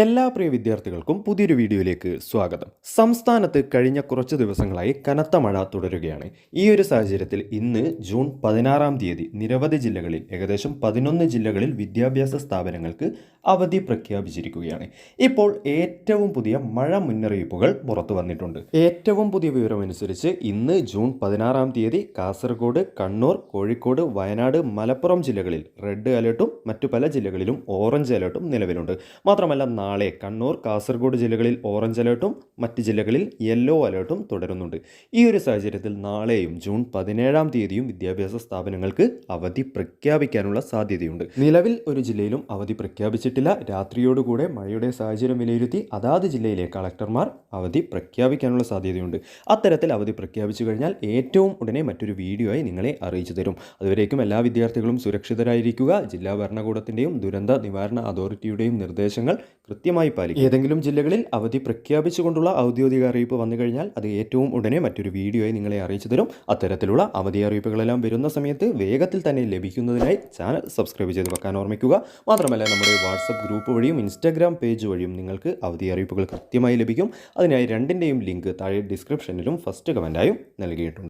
എല്ലാ പ്രിയ വിദ്യാർത്ഥികൾക്കും പുതിയൊരു വീഡിയോയിലേക്ക് സ്വാഗതം. സംസ്ഥാനത്ത് കഴിഞ്ഞ കുറച്ച് ദിവസങ്ങളായി കനത്ത മഴ തുടരുകയാണ്. ഈ ഒരു സാഹചര്യത്തിൽ ഇന്ന് ജൂൺ പതിനാറാം തീയതി നിരവധി ജില്ലകളിൽ ഏകദേശം പതിനൊന്ന് ജില്ലകളിൽ വിദ്യാഭ്യാസ സ്ഥാപനങ്ങൾക്ക് അവധി പ്രഖ്യാപിച്ചിരിക്കുകയാണ്. ഇപ്പോൾ ഏറ്റവും പുതിയ മഴ മുന്നറിയിപ്പുകൾ പുറത്തു വന്നിട്ടുണ്ട്. ഏറ്റവും പുതിയ വിവരമനുസരിച്ച് ഇന്ന് ജൂൺ പതിനാറാം തീയതി കാസർഗോഡ് കണ്ണൂർ കോഴിക്കോട് വയനാട് മലപ്പുറം ജില്ലകളിൽ റെഡ് അലേർട്ടും മറ്റു പല ജില്ലകളിലും ഓറഞ്ച് അലേർട്ടും നിലവിലുണ്ട്. മാത്രമല്ല നാളെ കണ്ണൂർ കാസർഗോഡ് ജില്ലകളിൽ ഓറഞ്ച് അലേർട്ടും മറ്റ് ജില്ലകളിൽ യെല്ലോ അലേർട്ടും തുടരുന്നുണ്ട്. ഈ ഒരു സാഹചര്യത്തിൽ നാളെയും ജൂൺ പതിനേഴാം തീയതിയും വിദ്യാഭ്യാസ സ്ഥാപനങ്ങൾക്ക് അവധി പ്രഖ്യാപിക്കാനുള്ള സാധ്യതയുണ്ട്. നിലവിൽ ഒരു ജില്ലയിലും അവധി പ്രഖ്യാപിച്ചിട്ടില്ല. രാത്രിയോടുകൂടെ മഴയുടെ സാഹചര്യം വിലയിരുത്തി അതാത് ജില്ലയിലെ കളക്ടർമാർ അവധി പ്രഖ്യാപിക്കാനുള്ള സാധ്യതയുണ്ട്. അത്തരത്തിൽ അവധി പ്രഖ്യാപിച്ചു കഴിഞ്ഞാൽ ഏറ്റവും ഉടനെ മറ്റൊരു വീഡിയോയായി നിങ്ങളെ അറിയിച്ചു തരും. അതുവരേക്കും എല്ലാ വിദ്യാർത്ഥികളും സുരക്ഷിതരായിരിക്കുക. ജില്ലാ ഭരണകൂടത്തിന്റെയും ദുരന്ത നിവാരണ അതോറിറ്റിയുടെയും നിർദ്ദേശങ്ങൾ കൃത്യമായി പാലിക്കും ഏതെങ്കിലും ജില്ലകളിൽ അവധി പ്രഖ്യാപിച്ചുകൊണ്ടുള്ള ഔദ്യോഗിക അറിയിപ്പ് വന്നു കഴിഞ്ഞാൽ അത് ഏറ്റവും ഉടനെ മറ്റൊരു വീഡിയോയായി നിങ്ങളെ അറിയിച്ചു തരും. അത്തരത്തിലുള്ള അവധി അറിയിപ്പുകളെല്ലാം വരുന്ന സമയത്ത് വേഗത്തിൽ തന്നെ ലഭിക്കുന്നതിനായി ചാനൽ സബ്സ്ക്രൈബ് ചെയ്ത് വെക്കാൻ ഓർമ്മിക്കുക. മാത്രമല്ല നമ്മുടെ വാട്സപ്പ് ഗ്രൂപ്പ് വഴിയും ഇൻസ്റ്റാഗ്രാം പേജ് വഴിയും നിങ്ങൾക്ക് അവധി അറിയിപ്പുകൾ കൃത്യമായി ലഭിക്കും. അതിനായി രണ്ടിന്റെയും ലിങ്ക് താഴെ ഡിസ്ക്രിപ്ഷനിലും ഫസ്റ്റ് കമന്റായും നൽകിയിട്ടുണ്ട്.